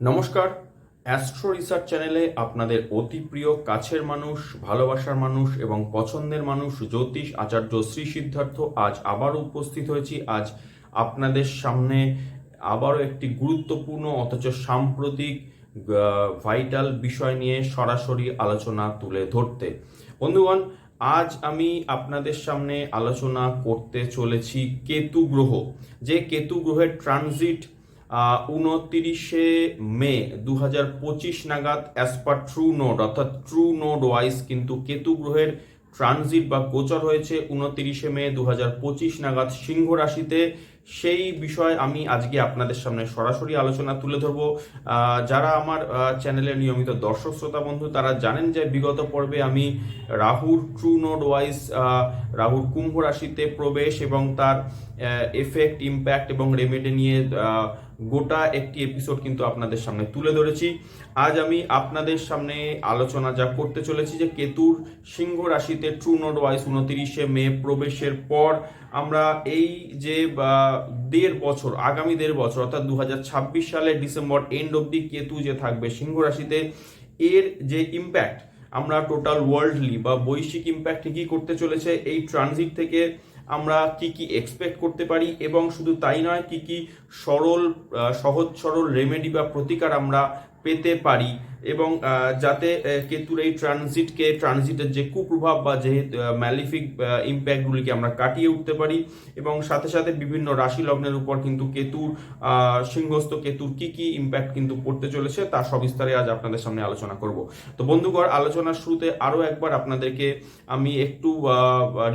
নমস্কার। Astro research চ্যানেলে আপনাদের অতি প্রিয় কাছের মানুষ, ভালোবাসার মানুষ এবং পছন্দের মানুষ জ্যোতিষ আচার্য শ্রী সিদ্ধার্থ আজ আবারও উপস্থিত হয়েছি। আজ আপনাদের সামনে আবারও একটি গুরুত্বপূর্ণ অথচ সাম্প্রতিক ভাইটাল বিষয় নিয়ে সরাসরি আলোচনা তুলে ধরতে। বন্ধুগণ, আজ আমি আপনাদের সামনে আলোচনা করতে চলেছি কেতু গ্রহ। যে কেতু গ্রহের ট্রানজিট উনতিরিশে মে দু হাজার পঁচিশ নাগাদ অ্যাজ পার ট্রু নোড অর্থাৎ ট্রু নোড ওয়াইজ কিন্তু কেতু গ্রহের ট্রানজিট বা গোচর হয়েছে উনতিরিশে মে দু হাজার পঁচিশ নাগাদ সিংহ রাশিতে। সেই বিষয় আমি আজকে আপনাদের সামনে সরাসরি আলোচনা তুলে ধরবো। যারা আমার চ্যানেলের নিয়মিত দর্শক, শ্রোতা, বন্ধু, তারা জানেন যে বিগত পর্বে আমি রাহুর ট্রু নোড ওয়াইজ রাহুর কুম্ভ রাশিতে প্রবেশ এবং তার এফেক্ট ইম্প্যাক্ট এবং রেমেডি নিয়ে গোটা একটি এপিসোড কিন্তু আপনাদের সামনে তুলে ধরেছি। আজ আমি আপনাদের সামনে আলোচনা যা করতে চলেছি যে কেতুর সিংহ রাশিতে ট্রু নোড ওয়াইজ উনতিরিশে মে প্রবেশের পর আমরা এই যে দেড় বছর, আগামী দেড় বছর, অর্থাৎ দু সালের ডিসেম্বর এন্ড অব্দি কেতু যে থাকবে সিংহ রাশিতে, এর যে ইম্প্যাক্ট আমরা টোটাল ওয়ার্ল্ডলি বা বৈশ্বিক ইম্প্যাক্ট কি করতে চলেছে। এই ট্রানজিট থেকে আমরা কি কি এক্সপেক্ট করতে পারি এবং শুধু তাই নয় কি কি সরল সহজ সরল রেমেডি বা প্রতিকার আমরা পেতে পারি এবং যাতে কেতুর এই ট্রানজিটকে, ট্রানজিটের যে কুপ্রভাব বা যে ম্যালিফিক ইম্প্যাক্টগুলিকে আমরা কাটিয়ে উঠতে পারি এবং সাথে সাথে বিভিন্ন রাশি লগ্নের উপর কিন্তু কেতুর সিংহস্থ কেতুর কি কি ইম্প্যাক্ট কিন্তু পড়তে চলেছে তার সবিস্তারে আজ আপনাদের সামনে আলোচনা করব। তো বন্ধুগণ, আলোচনার শুরুতে আরও একবার আপনাদেরকে আমি একটু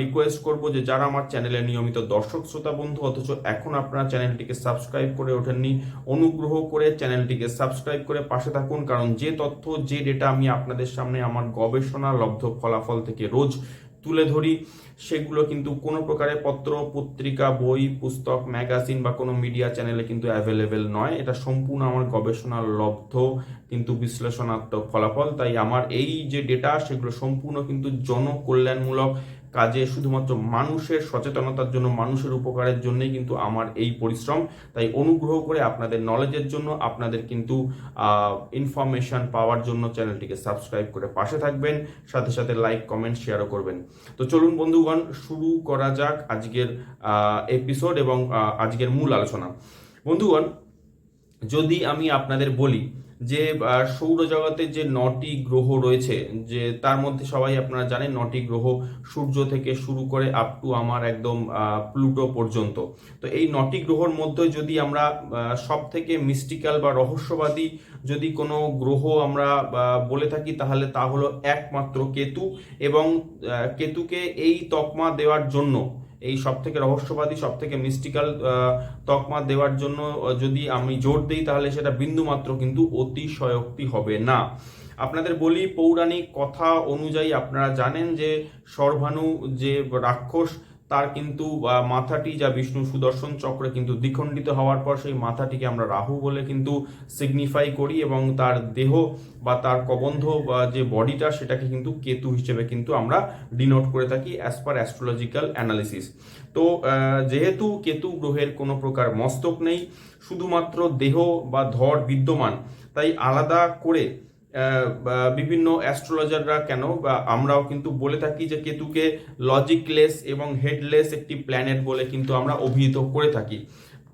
রিকোয়েস্ট করব যে যারা আমার চ্যানেলে নিয়মিত দর্শক, শ্রোতা, বন্ধু, অথচ এখন আপনারা চ্যানেলটিকে সাবস্ক্রাইব করে ওঠেননি, অনুগ্রহ করে চ্যানেলটিকে সাবস্ক্রাইব করে পাশে থাকুন, কারণ যে তথ্য, যে ডেটা আমি আপনাদের সামনে আমার গবেষণা লব্ধ ফলাফল থেকে রোজ তুলে ধরি, সেগুলো কিন্তু কোনো প্রকারে পত্র, পত্রিকা, বই, পুস্তক ম্যাগাজিন বা কোনো মিডিয়া চ্যানেলে কিন্তু অ্যাভেলেবেল নয়। এটা সম্পূর্ণ আমার গবেষণা লব্ধ, কিন্তু বিশ্লেষণাত্মক ফলাফল। তাই আমার এই যে ডেটা সেগুলো সম্পূর্ণ কিন্তু জনকল্যাণমূলক কাজে শুধুমাত্র মানুষের সচেতনতার জন্য, মানুষের উপকারের জন্যই কিন্তু আমার এই পরিশ্রম। তাই অনুগ্রহ করে আপনাদের নলেজের জন্য আপনাদের কিন্তু ইনফরমেশন পাওয়ার জন্য চ্যানেলটিকে সাবস্ক্রাইব করে পাশে থাকবেন, সাথে সাথে লাইক কমেন্ট শেয়ারও করবেন। তো চলুন বন্ধুগণ, শুরু করা যাক আজকের এপিসোড এবং আজকের মূল আলোচনা। বন্ধুগণ, যদি আমি আপনাদের বলি যে আহ, সৌরজগতে যে নটি গ্রহ রয়েছে যে তার মধ্যে সবাই আপনারা জানেন নটি গ্রহ সূর্য থেকে শুরু করে আপ টু আমার একদম প্লুটো পর্যন্ত। তো এই নটি গ্রহর মধ্যে যদি আমরা সব থেকে মিস্টিক্যাল বা রহস্যবাদী যদি কোনো গ্রহ আমরা বলে থাকি তাহলে তা হলো একমাত্র কেতু এবং কেতুকে এই তকমা দেওয়ার জন্য এই সব থেকে রহস্যবাদী সব থেকে মিস্টিক্যাল তকমা দেওয়ার জন্য যদি আমি জোর দিই তাহলে সেটা বিন্দুমাত্র কিন্তু অতিশয়োক্তি হবে না। আপনাদের বলি, পৌরাণিক কথা অনুযায়ী আপনারা জানেন যে সর্বাণু যে রাক্ষস তার কিন্তু মাথাটি যা বিষ্ণু সুদর্শন চক্রে কিন্তু দ্বিখণ্ডিত হওয়ার পর সেই মাথাটিকে আমরা রাহু বলে কিন্তু সিগনিফাই করি এবং তার দেহ বা তার কবন্ধ বা যে বডিটা সেটাকে কিন্তু কেতু হিসেবে কিন্তু আমরা ডিনোট করে থাকি অ্যাজ পার অ্যাস্ট্রোলজিক্যাল অ্যানালিসিস তো যেহেতু কেতু গ্রহের কোনো প্রকার মস্তক নেই, শুধুমাত্র দেহ বা ধর বিদ্যমান, তাই আলাদা করে বিভিন্ন অ্যাস্ট্রোলজাররা কেন, বা আমরাও কিন্তু বলে থাকি যে কেতুকে লজিকলেস এবং হেডলেস একটি প্ল্যানেট বলে কিন্তু আমরা অভিহিত করে থাকি।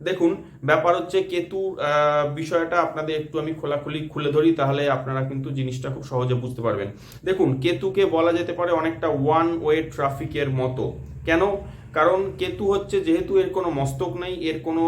দেখুন, ব্যাপার হচ্ছে কেতুর বিষয়টা আপনাদের একটু আমি খোলাখুলি খুলে ধরি, তাহলে আপনারা কিন্তু জিনিসটা খুব সহজে বুঝতে পারবেন। দেখুন, কেতুকে বলা যেতে পারে অনেকটা ওয়ান ওয়ে ট্রাফিকের মতো। কেন? কারণ কেতু হচ্ছে যেহেতু এর কোনো মস্তক নেই, এর কোনো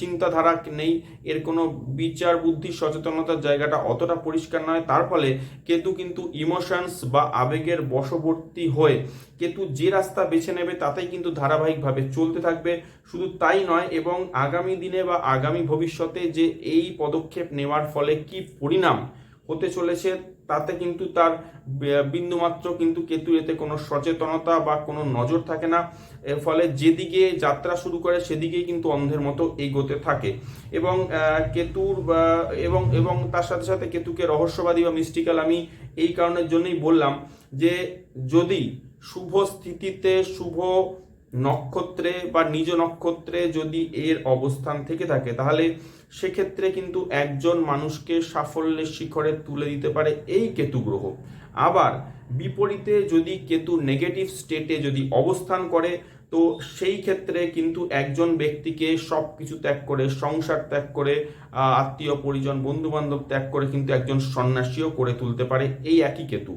চিন্তাধারা নেই, এর কোনো বিচার বুদ্ধি সচেতনতার জায়গাটা অতটা পরিষ্কার নয়। তার ফলে কেতু কিন্তু ইমোশনস বা আবেগের বশবর্তী হয়ে কেতু যে রাস্তা বেছে নেবে তাতেই কিন্তু ধারাবাহিকভাবে চলতে থাকবে। শুধু তাই নয়, এবং আগামী দিনে বা আগামী ভবিষ্যতে যে এই পদক্ষেপ নেওয়ার ফলে কি পরিণাম হতে চলেছে তাতে কিন্তু তার বিন্দুমাত্র কিন্তু কেতু এতে কোনো সচেতনতা বা কোনো নজর থাকে না। এর ফলে যেদিকে যাত্রা শুরু করে, সেদিকেই কিন্তু অন্ধের মতো এগোতে থাকে। এবং কেতুর এবং এবং তার সাথে সাথে কেতুকে রহস্যবাদী বা মিস্টিক্যাল আমি এই কারণের জন্যই বললাম যে, যদি শুভ স্থিতিতে শুভ নক্ষত্রে বা নিজ নক্ষত্রে যদি এর অবস্থান থেকে থাকে, তাহলে সেক্ষেত্রে কিন্তু একজন মানুষকে সাফল্যের শিখরে তুলে দিতে পারে এই কেতু গ্রহ। আবার বিপরীতে যদি কেতু নেগেটিভ স্টেটে যদি অবস্থান করে, তো সেই ক্ষেত্রে কিন্তু একজন ব্যক্তিকে সব কিছু ত্যাগ করে, সংসার ত্যাগ করে আত্মীয়, পরিজন বন্ধু বান্ধব ত্যাগ করে কিন্তু একজন সন্ন্যাসীও করে তুলতে পারে এই একই কেতু।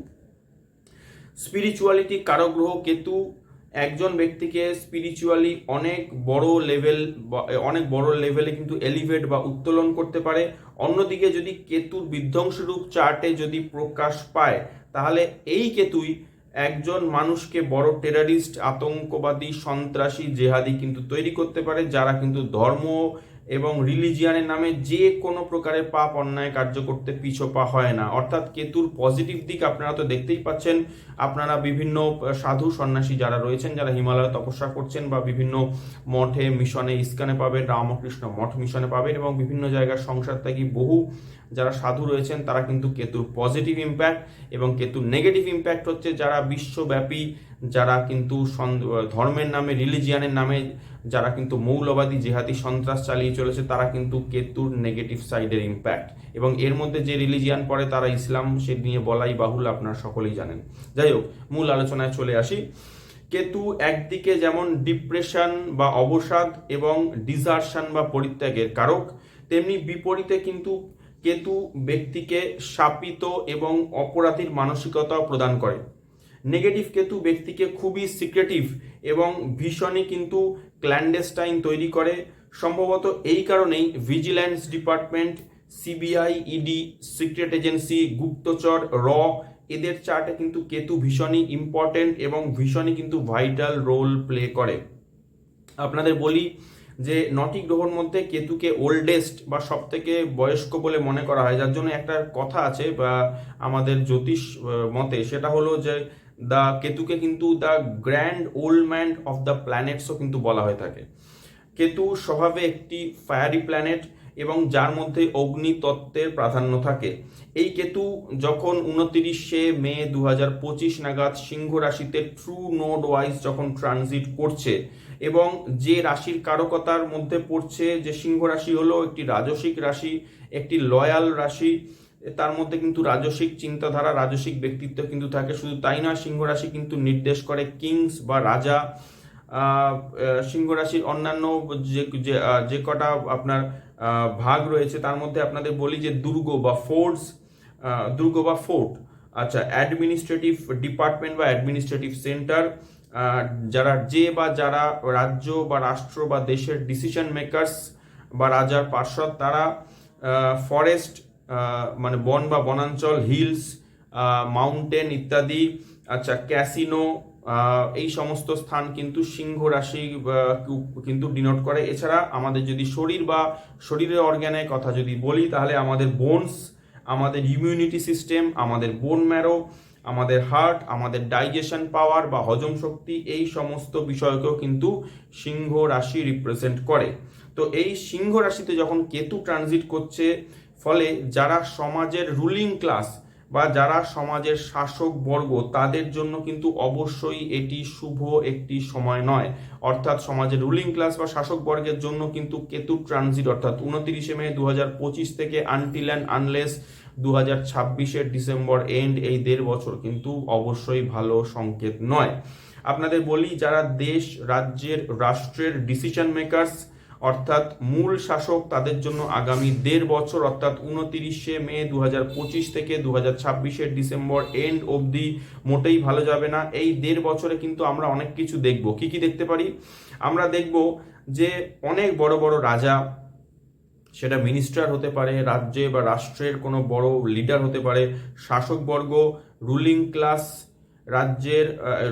স্পিরিচুয়ালিটি কারক গ্রহ কেতু একজন ব্যক্তিকে স্পিরিচুয়ালি অনেক বড় লেভেল অনেক বড় লেভেলে কিন্তু এলিভেট বা উত্তোলন করতে পারে। অন্যদিকে যদি কেতুর বিধ্বংসরূপ চার্টে যদি প্রকাশ পায়, তাহলে এই কেতুই একজন মানুষকে বড় টেরারিস্ট আতঙ্কবাদী, সন্ত্রাসী, জেহাদি কিন্তু তৈরি করতে পারে, যারা কিন্তু ধর্ম এবং রিলিজিয়ানের নামে যে কোনো প্রকারের পাপ অন্যায় কার্য করতে পিছোপা হয় না। অর্থাৎ কেতুর পজিটিভ দিক আপনারা তো দেখতেই পাচ্ছেন। আপনারা বিভিন্ন সাধু সন্ন্যাসী যারা রয়েছেন, যারা হিমালয়ে তপস্যা করছেন বা বিভিন্ন মঠে, মিশনে ইস্কানে পাবেন, রামকৃষ্ণ মঠ মিশনে পাবেন এবং বিভিন্ন জায়গার সংসার ত্যাগী বহু যারা সাধু রয়েছেন, তারা কিন্তু কেতুর পজিটিভ ইম্প্যাক্ট এবং কেতুর নেগেটিভ ইম্প্যাক্ট হচ্ছে যারা বিশ্বব্যাপী, যারা কিন্তু ধর্মের নামে, রিলিজিয়ানের নামে যারা কিন্তু মৌলবাদী জেহাদি সন্ত্রাস চালিয়ে চলেছে, তারা কিন্তু কেতুর নেগেটিভ সাইডের ইম্প্যাক্ট এবং এর মধ্যে যে রিলিজিয়ান পড়ে, তারা ইসলাম সে নিয়ে বলাই বাহুল আপনারা সকলেই জানেন। যাই হোক, মূল আলোচনায় চলে আসি। কেতু একদিকে যেমন ডিপ্রেশন বা অবসাদ এবং ডিজার্শন বা পরিত্যাগের কারক, তেমনি বিপরীতে কিন্তু কেতু ব্যক্তিকে শাপিত এবং অপরাধীর মানসিকতা প্রদান করে। নেগেটিভ কেতু ব্যক্তিকে খুবই সিক্রেটিভ এবং ভীষণই কিন্তু ক্ল্যান্ডেস্টাইন তৈরি করে। সম্ভবত এই কারণেই vigilance department CBI ED secret agency গুপ্তচর র এদের চার্টে কিন্তু কেতু ভীষণই ইম্পর্টেন্ট এবং ভীষণই কিন্তু ভাইটাল রোল প্লে করে। আপনাদের বলি যে, নটি গ্রহর মধ্যে কেতুকে ওল্ডেস্ট বা সব থেকে বয়স্ক বলে মনে করা হয়। যার জন্য একটা কথা আছে বা আমাদের জ্যোতিষ মতে, সেটা হলো যে দ্য কেতুকে কিন্তু the grand old man of the প্ল্যানেটসও কিন্তু বলা হয়ে থাকে। কেতু স্বভাবে একটি ফায়ারি প্ল্যানেট এবং যার মধ্যে অগ্নি তত্ত্বের প্রাধান্য থাকে। এই কেতু যখন উনতিরিশে মে দু হাজার পঁচিশ নাগাদ সিংহ রাশিতে ট্রু নোড ওয়াইজ যখন ট্রানজিট করছে এবং যে রাশির কারকতার মধ্যে পড়ছে, যে সিংহ রাশি হলো একটি রাজসিক রাশি, একটি লয়াল রাশি তার মধ্যে কিন্তু রাজসিক চিন্তাধারা, রাজসিক ব্যক্তিত্ব কিন্তু থাকে। শুধু তাই নয় সিংহ রাশি কিন্তু নির্দেশ করে কিংস বা রাজা। সিংহ রাশির অন্যান্য যে যে কটা আপনার ভাগ রয়েছে, তার মধ্যে আপনাদের বলি যে দুর্গ বা ফোর্টস দুর্গ বা ফোর্ট। আচ্ছা অ্যাডমিনিস্ট্রেটিভ ডিপার্টমেন্ট বা অ্যাডমিনিস্ট্রেটিভ সেন্টার যারা যে বা যারা রাজ্য বা রাষ্ট্র বা দেশের ডিসিশন মেকার্স বা রাজার পার্ষদ, তারা ফরেস্ট মানে বন বা বনাঞ্চল, হিলস মাউন্টেন ইত্যাদি আচ্ছা ক্যাসিনো এই সমস্ত স্থান কিন্তু সিংহ রাশি কিন্তু ডিনোট করে। এছাড়া আমাদের যদি শরীর বা শরীরের অর্গ্যানের কথা যদি বলি, তাহলে আমাদের বোনস আমাদের ইমিউনিটি সিস্টেম আমাদের বোন ম্যারো আমাদের হার্ট আমাদের ডাইজেশন পাওয়ার বা হজম শক্তি, এই সমস্ত বিষয়কেও কিন্তু সিংহ রাশি রিপ্রেজেন্ট করে। তো এই সিংহ রাশিতে যখন কেতু ট্রানজিট করছে ফলে যারা সমাজের রুলিং ক্লাস বা যারা সমাজের শাসক বর্গ, তাদের জন্য কিন্তু অবশ্যই এটি শুভ একটি সময় নয়। অর্থাৎ সমাজের রুলিং ক্লাস বা শাসক বর্গের জন্য কিন্তু কেতু ট্রানজিট অর্থাৎ উনত্রিশে মে দু হাজার পঁচিশ থেকে আনটিল অ্যান্ড আনলেস দু হাজার ছাব্বিশের ডিসেম্বর এন্ড এই দেড় বছর কিন্তু অবশ্যই ভালো সংকেত নয়। আপনাদের বলি, যারা দেশ, রাজ্যের, রাষ্ট্রের ডিসিশন মেকার্স অর্থাৎ মূল শাসক তাদের জন্য আগামী দেড় বছর, অর্থাৎ উনতিরিশে মে দু পঁচিশ থেকে দু হাজার ডিসেম্বর এন্ড অবধি মোটেই ভালো যাবে না। এই দেড় বছরে কিন্তু আমরা অনেক কিছু দেখব। কি কি দেখতে পারি? আমরা দেখব যে অনেক বড় বড় রাজা, সেটা মিনিস্টার হতে পারে, রাজ্যে বা রাষ্ট্রের কোনো বড় লিডার হতে পারে, শাসকবর্গ রুলিং ক্লাস রাজ্যের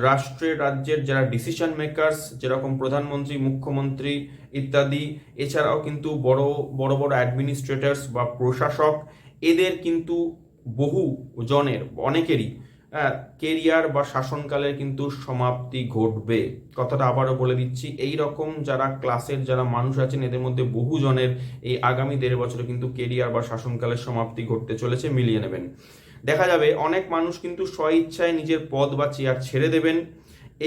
রাষ্ট্রের, রাজ্যের যারা ডিসিশন মেকার্স যেরকম প্রধানমন্ত্রী, মুখ্যমন্ত্রী ইত্যাদি, এছাড়াও কিন্তু বড় বড় বড় অ্যাডমিনিস্ট্রেটরস বা প্রশাসক, এদের কিন্তু বহু জনের, অনেকেরই কেরিয়ার বা শাসনকালের কিন্তু সমাপ্তি ঘটবে। কথাটা আবারও বলে দিচ্ছি, এই রকম যারা ক্লাসের যারা মানুষ আছেন, এদের মধ্যে বহু জনের এই আগামী দেড় বছরে কিন্তু কেরিয়ার বা শাসনকালের সমাপ্তি ঘটতে চলেছে, মিলিয়ে নেবেন। দেখা যাবে অনেক মানুষ কিন্তু স্ব ইচ্ছায় নিজের পদ বা চেয়ার ছেড়ে দেবেন।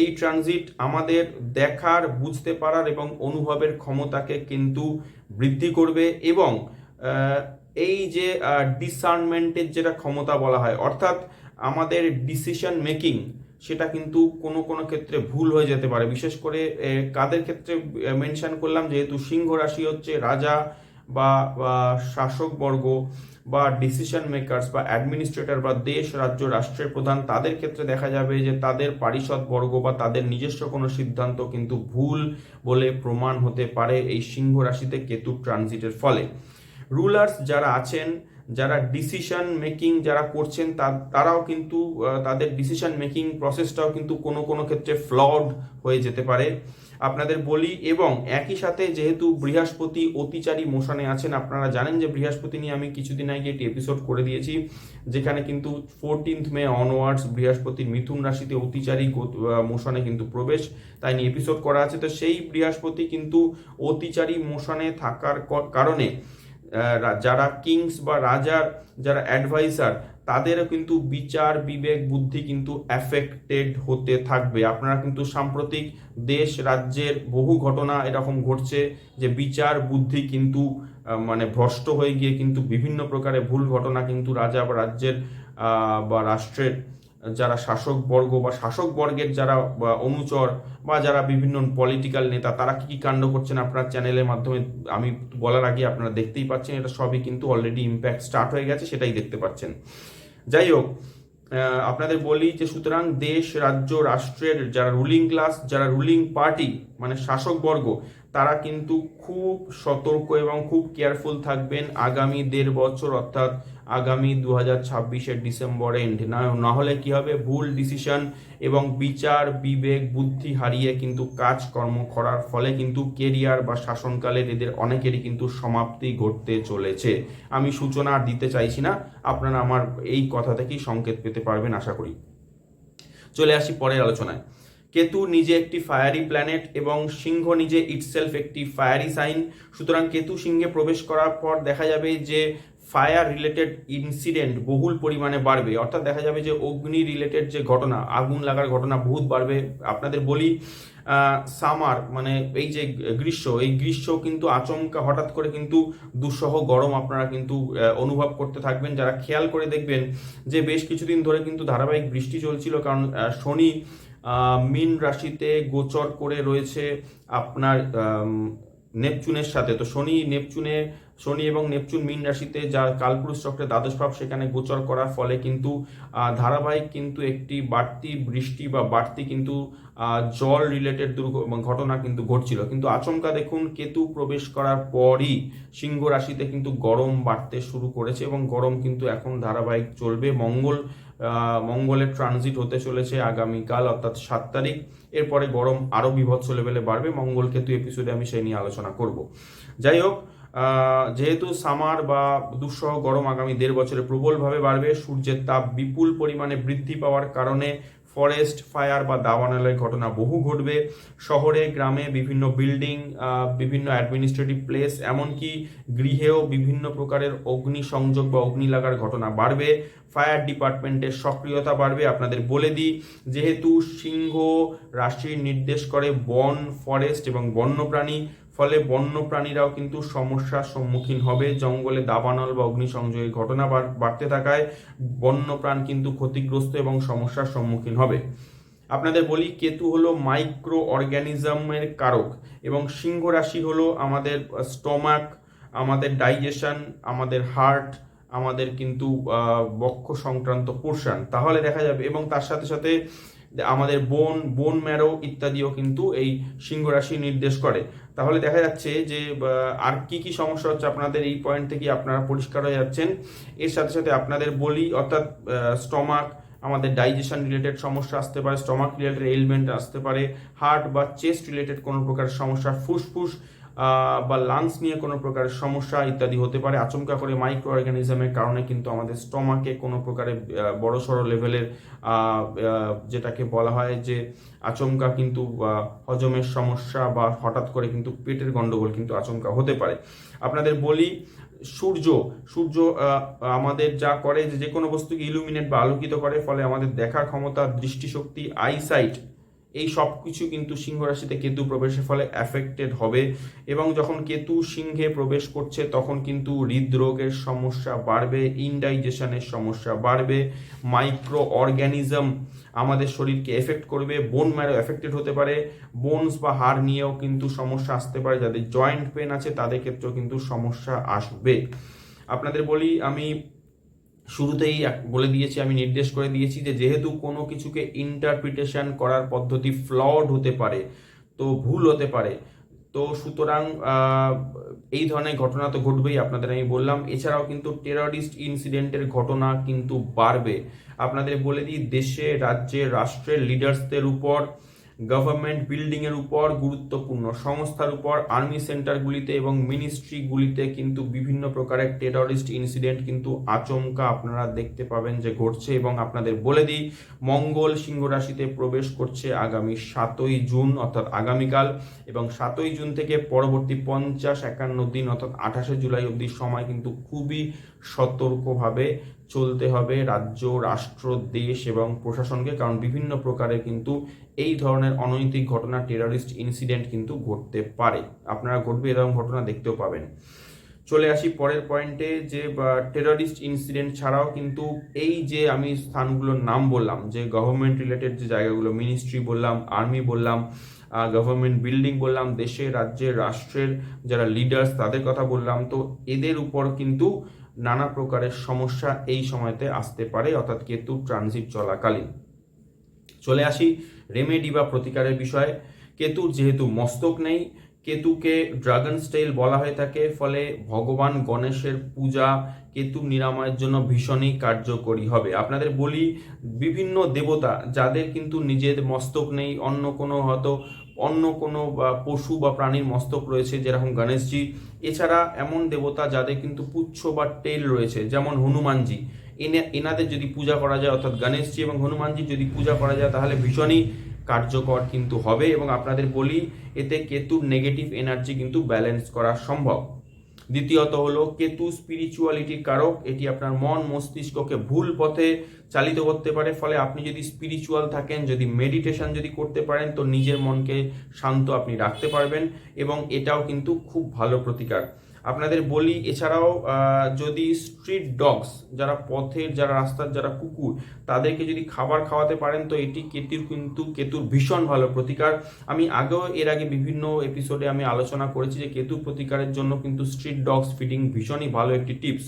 এই ট্রানজিট আমাদের দেখার, বুঝতে পারার এবং অনুভবের ক্ষমতাকে কিন্তু বৃদ্ধি করবে এবং এই যে ডিসার্নমেন্টের যেটা ক্ষমতা বলা হয়, অর্থাৎ আমাদের ডিসিশন মেকিং সেটা কিন্তু কোনো কোনো ক্ষেত্রে ভুল হয়ে যেতে পারে। বিশেষ করে কাদের ক্ষেত্রে মেনশন করলাম, যেহেতু সিংহ রাশি হচ্ছে রাজা বা শাসকবর্গ বা ডিসিশন মেকার্স বা অ্যাডমিনিস্ট্রেটর বা দেশ, রাজ্য, রাষ্ট্রের প্রধান, তাদের ক্ষেত্রে দেখা যাবে যে তাদের পারিষদ বর্গ বা তাদের নিজস্ব কোনো সিদ্ধান্ত কিন্তু ভুল বলে প্রমাণ হতে পারে এই সিংহ রাশিতে কেতু ট্রানজিটের ফলে। রুলার্স যারা আছেন, যারা ডিসিশন মেকিং যারা করছেন তারাও কিন্তু তাদের ডিসিশন মেকিং প্রসেসটাও কিন্তু কোনো কোনো ক্ষেত্রে ফ্লড হয়ে যেতে পারে। আপনাদের বলি এবং একই সাথে যেহেতু বৃহস্পতি অতিচারী মোশনে আছেন, আপনারা জানেন যে বৃহস্পতি নিয়ে আমি কিছুদিন আগে একটি এপিসোড করে দিয়েছি, যেখানে কিন্তু ফোরটিন্থ মে অনওয়ার্ডস বৃহস্পতির মিথুন রাশিতে অতিচারী মোশনে কিন্তু প্রবেশ, তাই নিয়ে এপিসোড করা আছে। তো সেই বৃহস্পতি কিন্তু অতিচারী মোশনে থাকার কারণে যারা কিংস বা রাজার, যারা অ্যাডভাইসার তাদেরও কিন্তু বিচার, বিবেক, বুদ্ধি কিন্তু অ্যাফেক্টেড হতে থাকবে। আপনারা কিন্তু সাম্প্রতিক দেশ, রাজ্যের বহু ঘটনা এরকম ঘটছে যে বিচার, বুদ্ধি কিন্তু মানে ভ্রষ্ট হয়ে গিয়ে কিন্তু বিভিন্ন প্রকারে ভুল ঘটনা কিন্তু রাজা বা রাজ্যের বা রাষ্ট্রের যারা শাসক বর্গ বা শাসক বর্গের যারা অনুচর বা যারা বিভিন্ন পলিটিক্যাল নেতা, তারা কি কি কাণ্ড করছেন আপনার চ্যানেলের মাধ্যমে? আমি বলার আগে আপনারা দেখতেই পাচ্ছেন, এটা সবই কিন্তু অলরেডি ইম্প্যাক্ট স্টার্ট হয়ে গেছে, সেটাই দেখতে পাচ্ছেন। যাই হোক আপনাদের বলি যে সুতরাং দেশ, রাজ্য, রাষ্ট্রের যারা রুলিং ক্লাস যারা রুলিং পার্টি মানে শাসক বর্গ, তারা কিন্তু খুব সতর্ক এবং খুব কেয়ারফুল থাকবেন আগামী দেড় বছর, অর্থাৎ আগামী দু হাজার ছাব্বিশের ডিসেম্বর এন্ড না হলে কি হবে? ভুল ডিসিশন এবং বিচার, বিবেক, বুদ্ধি হারিয়ে কিন্তু কাজকর্ম করার ফলে কিন্তু কেরিয়ার বা শাসনকালের এদের অনেকেরই কিন্তু সমাপ্তি ঘটতে চলেছে। আমি সূচনা আর দিতে চাইছি না। আপনারা আমার এই কথা থেকেই সংকেত পেতে পারবেন, আশা করি। চলে আসি পরের আলোচনায়। কেতু নিজে একটি ফায়ারি প্ল্যানেট এবং সিংহ নিজে ইটসেলফ একটি ফায়ারি সাইন সুতরাং কেতু সিংহে প্রবেশ করার পর দেখা যাবে যে ফায়ার রিলেটেড ইনসিডেন্ট বহুল পরিমাণে বাড়বে। অর্থাৎ দেখা যাবে যে অগ্নি রিলেটেড যে ঘটনা, আগুন লাগার ঘটনা বহুত বাড়বে। আপনাদের বলি সামার মানে এই যে গ্রীষ্ম, এই গ্রীষ্ম কিন্তু আচমকা হঠাৎ করে কিন্তু দুঃসহ গরম আপনারা কিন্তু অনুভব করতে থাকবেন। যারা খেয়াল করে দেখবেন যে বেশ কিছুদিন ধরে কিন্তু ধারাবাহিক বৃষ্টি চলছিল, কারণ শনি মিন রাশিতে গোচর করে রয়েছে আপনার নেপচুনের সাথে। তো শনি, নেপচুনে শনি এবং নেপচুন মীন রাশিতে যার কালপুরুষ চক্রে দ্বাদশ ভাব সেখানে গোচর করার ফলে কিন্তু ধারাবাহিক কিন্তু একটি বাড়তি বৃষ্টি বা বাড়তি কিন্তু জল রিলেটেড দুর্ঘ ঘটনা কিন্তু ঘটছিল। কিন্তু আচমকা দেখুন, কেতু প্রবেশ করার পরই সিংহ রাশিতে কিন্তু গরম বাড়তে শুরু করেছে এবং গরম কিন্তু এখন ধারাবাহিক চলবে। মঙ্গল মঙ্গলের ট্রানজিট হতে চলেছে আগামীকাল, অর্থাৎ সাত তারিখ। এরপরে গরম আরও বিভৎস লেভেলে বাড়বে। মঙ্গল কেতু এপিসোডে আমি সেই নিয়ে আলোচনা করব। যাই হোক যেহেতু সামার বা দুঃসহ গরম আগামী দেড় বছরে প্রবলভাবে বাড়বে, সূর্যের তাপ বিপুল পরিমাণে বৃদ্ধি পাওয়ার কারণে ফরেস্ট ফায়ার বা দাবানলের ঘটনা বহু ঘটবে। শহরে, গ্রামে বিভিন্ন বিল্ডিং বিভিন্ন অ্যাডমিনিস্ট্রেটিভ প্লেস এমনকি গৃহেও বিভিন্ন প্রকারের অগ্নি সংযোগ বা অগ্নি লাগার ঘটনা বাড়বে। ফায়ার ডিপার্টমেন্টের সক্রিয়তা বাড়বে, আপনাদের বলে দিই। যেহেতু সিংহ রাশির নির্দেশ করে বন ফরেস্ট এবং বন্যপ্রাণী ফলে বন্যপ্রাণীরাও কিন্তু সমস্যার সম্মুখীন হবে। জঙ্গলে দাবানল বা অগ্নিসংযোগের ঘটনা বাড়- বাড়তে থাকায় বন্যপ্রাণ কিন্তু ক্ষতিগ্রস্ত এবং সমস্যার সম্মুখীন হবে। আপনাদের বলি, কেতু হলো মাইক্রো অর্গ্যানিজমের কারক এবং সিংহ রাশি হলো আমাদের স্টমাক আমাদের ডাইজেশন আমাদের হার্ট আমাদের কিন্তু বক্ষ সংক্রান্ত পোর্শন তাহলে দেখা যাবে এবং তার সাথে সাথে আমাদের বোন বোন ম্যারো ইত্যাদিও কিন্তু এই সিংহ রাশি নির্দেশ করে। তাহলে দেখা যাচ্ছে যে আর কি কি সমস্যা হচ্ছে আপনাদের এই পয়েন্ট থেকে আপনারা পরিষ্কার হয়ে যাচ্ছেন? এর সাথে সাথে আপনাদের বলি, অর্থাৎ স্টমাক আমাদের ডাইজেশন রিলেটেড সমস্যা আসতে পারে স্টমাক রিলেটেড এলিমেন্ট আসতে পারে হার্ট বা চেস্ট রিলেটেড কোনো প্রকার সমস্যা, ফুসফুস বা লাংস নিয়ে কোনো প্রকারের সমস্যা ইত্যাদি হতে পারে, আচমকা করে মাইক্রো অর্গানিজমের কারণে কিন্তু আমাদের স্টমাকে কোনো প্রকারের বড় সড়ো লেভেলের যেটাকে বলা হয় যে আচমকা কিন্তু হজমের সমস্যা বা হঠাৎ করে কিন্তু পেটের গন্ডগোল কিন্তু আচমকা হতে পারে। আপনাদের বলি, সূর্য সূর্য আমাদের যা করে যে যে কোনো বস্তুকে ইলুমিনেট বা আলোকিত করে, ফলে আমাদের দেখার ক্ষমতা, দৃষ্টিশক্তি আইসাইট এই সব কিছু কিন্তু সিংহ রাশিতে কেতু প্রবেশের ফলে অ্যাফেক্টেড হবে এবং যখন কেতু সিংহে প্রবেশ করছে, তখন কিন্তু হৃদরোগের সমস্যা বাড়বে ইনডাইজেশনের সমস্যা বাড়বে মাইক্রো অর্গ্যানিজম আমাদের শরীরকে এফেক্ট করবে বোন ম্যারো এফেক্টেড হতে পারে বোনস বা হাড় নিয়েও কিন্তু সমস্যা আসতে পারে, যাদের জয়েন্ট পেন আছে, তাদের ক্ষেত্রেও কিন্তু সমস্যা আসবে। আপনাদের বলি, আমি শুরুতেই বলে দিয়েছি, আমি নির্দেশ করে দিয়েছি যে যেহেতু কোনো কিছুকে ইন্টারপ্রিটেশন করার পদ্ধতি ফ্লড হতে পারে, তো ভুল হতে পারে, তো সুতরাং এই ধরনের ঘটনা তো ঘটবেই, আপনাদের আমি বললাম। এছাড়াও কিন্তু টেররিস্ট ইনসিডেন্টের ঘটনা কিন্তু বাড়বে। আপনাদের বলে দিই, দেশে, রাজ্যে, রাষ্ট্রের লিডার্সদের উপর গভর্নমেন্ট বিল্ডিংয়ের উপর গুরুত্বপূর্ণ। সংস্থার উপর আর্মি সেন্টারগুলিতে এবং মিনিস্ট্রিগুলিতে কিন্তু বিভিন্ন প্রকারের টেররিস্ট ইনসিডেন্ট কিন্তু আচমকা আপনারা দেখতে পাবেন যে ঘটছে এবং আপনাদের বলে দিই, মঙ্গল সিংহ রাশিতে প্রবেশ করছে আগামী সাতই জুন, অর্থাৎ আগামীকাল, এবং সাতই জুন থেকে পরবর্তী পঞ্চাশ একান্ন দিন, অর্থাৎ আঠাশে জুলাই অবধি সময় কিন্তু খুবই সতর্কভাবে চলতে হবে রাজ্য, রাষ্ট্র, দেশ এবং প্রশাসনকে, কারণ বিভিন্ন প্রকারের কিন্তু এই ধরনের অনৈতিক ঘটনা টেররিস্ট ইনসিডেন্ট কিন্তু ঘটতে পারে। আপনারা ঘটবে এরকম ঘটনা দেখতেও পাবেন। চলে আসি পরের পয়েন্টে যে টেররিস্ট ইনসিডেন্ট ছাড়াও কিন্তু এই যে, আমি স্থানগুলোর নাম বললাম, যে গভর্নমেন্ট রিলেটেড যে জায়গাগুলো মিনিস্ট্রি বললাম আর্মি বললাম গভর্নমেন্ট বিল্ডিং বললাম, দেশে রাজ্যের রাষ্ট্রের যারা লিডার্স তাদের কথা বললাম, তো এদের উপর কিন্তু নানা প্রকারের সমস্যা এই সময়তে আসতে পারে, অর্থাৎ কেতু ট্রানজিট চলাকালীন। চলে আসি রেমেডি বা প্রতিকারের বিষয়ে। কেতুর যেহেতু মস্তক নেই, কেতুকে ড্রাগন স্টাইল বলা হয়ে থাকে, ফলে ভগবান গণেশের পূজা কেতু নিরাময়ের জন্য ভীষণই কার্যকরী হবে। আপনাদের বলি বিভিন্ন দেবতা, যাদের কিন্তু নিজের মস্তক নেই, অন্য কোনো হয়তো অন্য কোনো, বা পশু বা প্রাণীর মস্তক রয়েছে যেরকম গণেশজি। এছাড়া এমন দেবতা যাদের কিন্তু পুচ্ছ বা টেল রয়েছে, যেমন হনুমানজি। এনে, এনাদের যদি পূজা করা যায়, অর্থাৎ গণেশজি এবং হনুমানজি যদি পূজা করা যায়, তাহলে ভীষণই কার্যকর কিন্তু হবে এবং আপনাদের বলি, এতে কেতুর নেগেটিভ এনার্জি কিন্তু ব্যালেন্স করা সম্ভব। দ্বিতীয়ত হলো কেতু স্পিরিচুয়ালিটির কারক, এটি আপনার মন মস্তিষ্ককে ভুল পথে চালিত করতে পারে, ফলে আপনি যদি স্পিরিচুয়াল থাকেন, যদি মেডিটেশন যদি করতে পারেন, তো নিজের মনকে শান্ত আপনি রাখতে পারবেন এবং এটাও কিন্তু খুব ভালো প্রতিকার। আপনাদের বলি, এছাড়াও যদি স্ট্রিট ডগস যারা পথের, যারা রাস্তার, যারা কুকুর, তাদেরকে যদি খাবার খাওয়াতে পারেন, তো এটি কেতুর কিন্তু, কেতুর ভীষণ ভালো প্রতিকার। আমি আগেও এর আগে বিভিন্ন এপিসোডে আমি আলোচনা করেছি যে কেতুর প্রতিকারের জন্য কিন্তু স্ট্রিট ডগস ফিডিং ভীষণই ভালো একটি টিপস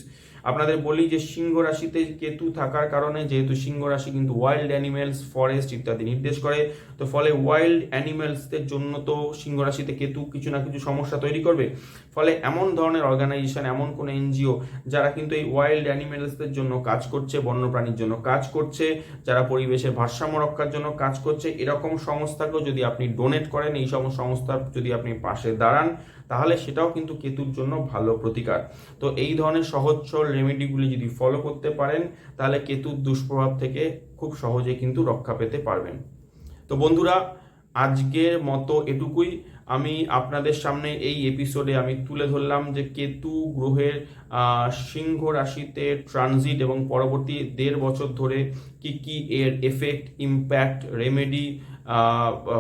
আপনাদের বলি যে সিংহ রাশিতে কেতু থাকার কারণে যেহেতু সিংহ রাশি কিন্তু ওয়াইল্ড অ্যানিমেলস ফরেস্ট ইত্যাদি নির্দেশ করে, তো ফলে ওয়াইল্ড অ্যানিমেলসদের জন্য তো সিংহ রাশিতে কেতু কিছু না কিছু সমস্যা তৈরি করবে। ফলে এমন ধরনের অর্গানাইজেশন এমন কোনো এনজিও যারা কিন্তু এই ওয়াইল্ড অ্যানিমেলসদের জন্য কাজ করছে, বন্যপ্রাণীর জন্য কাজ করছে, যারা পরিবেশের ভারসাম্য রক্ষার জন্য কাজ করছে, এরকম সংস্থাকেও যদি আপনি ডোনেট করেন, এই সমস্ত সংস্থার যদি আপনি পাশে দাঁড়ান তাহলে সেটাও কিন্তু কেতুর জন্য ভালো প্রতিকার। তো এই ধরনের সহজ সরল রেমেডিগুলি যদি ফলো করতে পারেন, তাহলে কেতুর দুষ্প্রভাব থেকে খুব সহজে কিন্তু রক্ষা পেতে পারবেন। তো বন্ধুরা, আজকের মতো এটুকুই। আমি আপনাদের সামনে এই এপিসোডে আমি তুলে ধরলাম যে কেতু গ্রহের সিংহ রাশিতে ট্রানজিট এবং পরবর্তী দেড় বছর ধরে কি কি এর এফেক্ট ইম্প্যাক্ট রেমেডি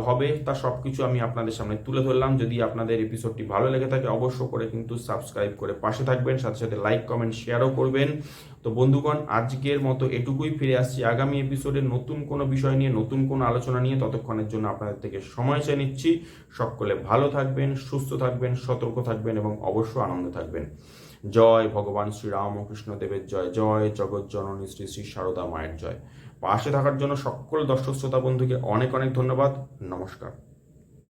হবে তা সব কিছু আমি আপনাদের সামনে তুলে ধরলাম। যদি আপনাদের এপিসোডটি ভালো লেগে থাকে অবশ্য করে কিন্তু সাবস্ক্রাইব করে পাশে থাকবেন, সাথে সাথে লাইক কমেন্ট শেয়ারও করবেন। তো বন্ধুগণ, আজকের মতো এটুকুই ফিরে আসছি আগামী এপিসোডে নতুন কোনো বিষয় নিয়ে, নতুন কোনো আলোচনা নিয়ে। ততক্ষণের জন্য আপনাদের থেকে সময় চেয়ে নিচ্ছি। সকলে ভালো থাকবেন, সুস্থ থাকবেন, সতর্ক থাকবেন এবং অবশ্য আনন্দে থাকবেন। জয়, ভগবান শ্রী রামকৃষ্ণ দেবের জয় জয়, জগৎ জননী শ্রী শ্রী সারদা মায়ের জয়। পাশে থাকার জন্য সকল দর্শক শ্রোতা বন্ধুকে অনেক অনেক ধন্যবাদ। নমস্কার।